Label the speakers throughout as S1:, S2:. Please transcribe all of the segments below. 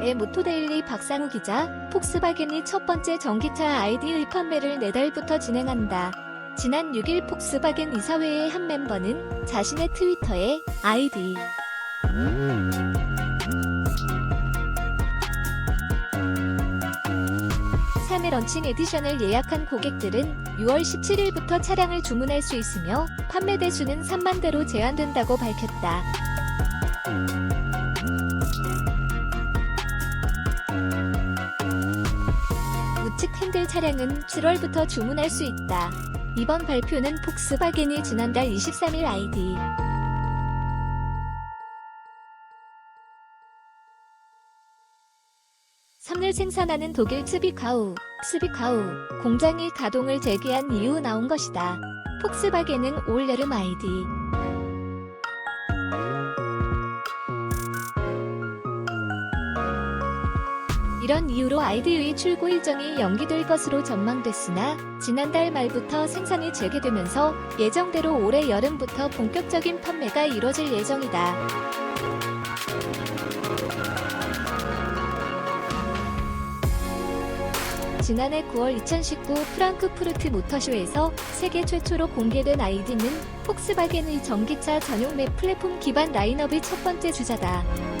S1: 의 모토데일리 박상우 기자, 폭스바겐이 첫 번째 전기차 아이디의 판매를 내달부터 진행한다. 지난 6일 폭스바겐 이사회의 한 멤버는 자신의 트위터에 아이디 런칭 에디션을 예약한 고객들은 6월 17일부터 차량을 주문할 수 있으며 판매 대수는 3만 대로 제한된다고 밝혔다. 핸들 차량은 7월부터 주문할 수 있다. 이번 발표는 폭스바겐이 지난달 23일 아이디 섬을 생산하는 독일 츠비카우, 츠비카우 공장이 가동을 재개한 이후 나온 것이다. 폭스바겐은 올 여름 아이디 이런 이유로 아이디의 출고 일정이 연기될 것으로 전망됐으나 지난달 말부터 생산이 재개되면서 예정대로 올해 여름부터 본격적인 판매가 이뤄질 예정이다. 지난해 9월 2019 프랑크푸르트 모터쇼에서 세계 최초로 공개된 아이디는 폭스바겐의 전기차 전용 맵 플랫폼 기반 라인업의 첫 번째 주자다.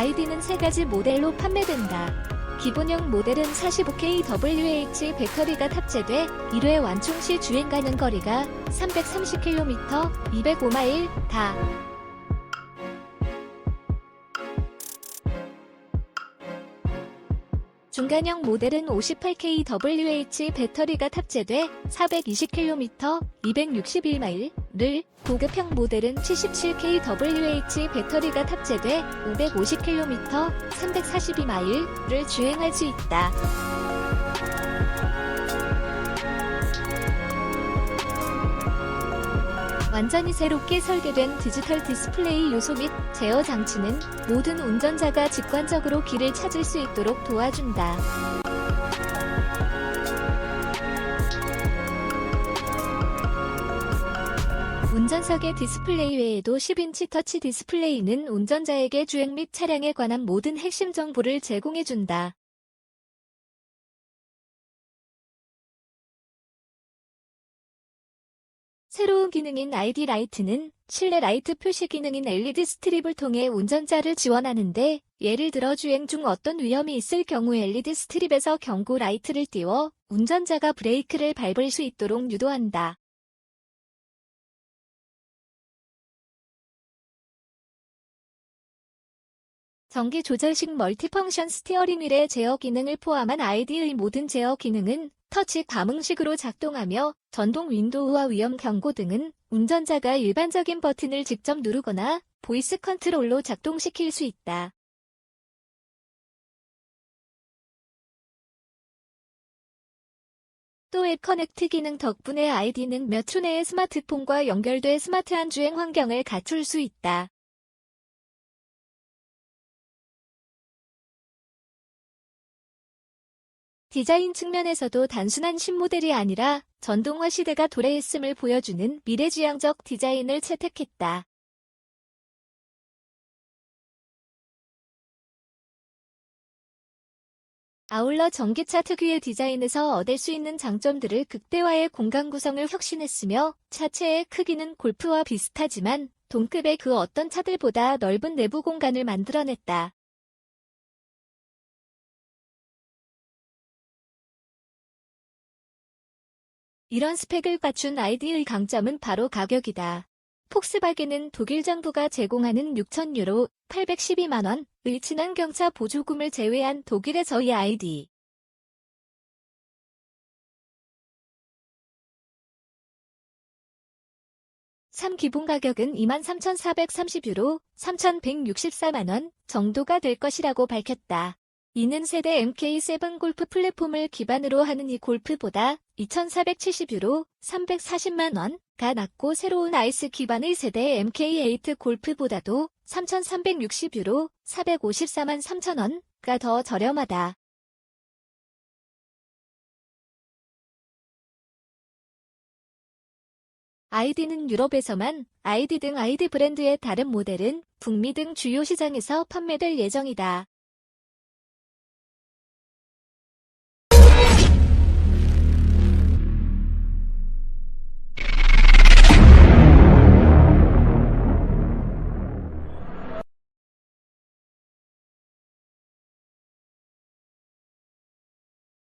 S1: 아이디는 세 가지 모델로 판매된다. 기본형 모델은 45K WH 배터리가 탑재돼 1회 완충 시 주행 가능 거리가 330km, 205마일 다. 중간형 모델은 58K WH 배터리가 탑재돼 420km, 261마일을, 고급형 모델은 77K WH 배터리가 탑재돼 550km, 342마일을 주행할 수 있다. 완전히 새롭게 설계된 디지털 디스플레이 요소 및 제어 장치는 모든 운전자가 직관적으로 길을 찾을 수 있도록 도와준다. 운전석의 디스플레이 외에도 10인치 터치 디스플레이는 운전자에게 주행 및 차량에 관한 모든 핵심 정보를 제공해준다. 새로운 기능인 ID 라이트는 실내 라이트 표시 기능인 LED 스트립을 통해 운전자를 지원하는데 예를 들어 주행 중 어떤 위험이 있을 경우 LED 스트립에서 경고 라이트를 띄워 운전자가 브레이크를 밟을 수 있도록 유도한다. 전기 조절식 멀티펑션 스티어링 휠의 제어 기능을 포함한 아이디의 모든 제어 기능은 터치 감응식으로 작동하며 전동 윈도우와 위험 경고 등은 운전자가 일반적인 버튼을 직접 누르거나 보이스 컨트롤로 작동시킬 수 있다. 또 앱 커넥트 기능 덕분에 아이디는 몇 초 내에 스마트폰과 연결돼 스마트한 주행 환경을 갖출 수 있다. 디자인 측면에서도 단순한 신모델이 아니라 전동화 시대가 도래했음을 보여주는 미래지향적 디자인을 채택했다. 아울러 전기차 특유의 디자인에서 얻을 수 있는 장점들을 극대화해 공간 구성을 혁신했으며 차체의 크기는 골프와 비슷하지만 동급의 그 어떤 차들보다 넓은 내부 공간을 만들어냈다. 이런 스펙을 갖춘 아이디의 강점은 바로 가격이다. 폭스바겐은 독일 정부가 제공하는 6,000유로 812만원의 친환경차 보조금을 제외한 독일에서의 아이디. 삼 기본 가격은 23,430유로 3,164만원 정도가 될 것이라고 밝혔다. 이는 세대 MK7 골프 플랫폼을 기반으로 하는 이 골프보다 2,470유로 340만원가 낮고 새로운 아이스 기반의 세대 MK8 골프보다도 3,360유로 454만 3천원가 더 저렴하다. 아이디는 유럽에서만, 아이디 등 아이디 브랜드의 다른 모델은 북미 등 주요 시장에서 판매될 예정이다.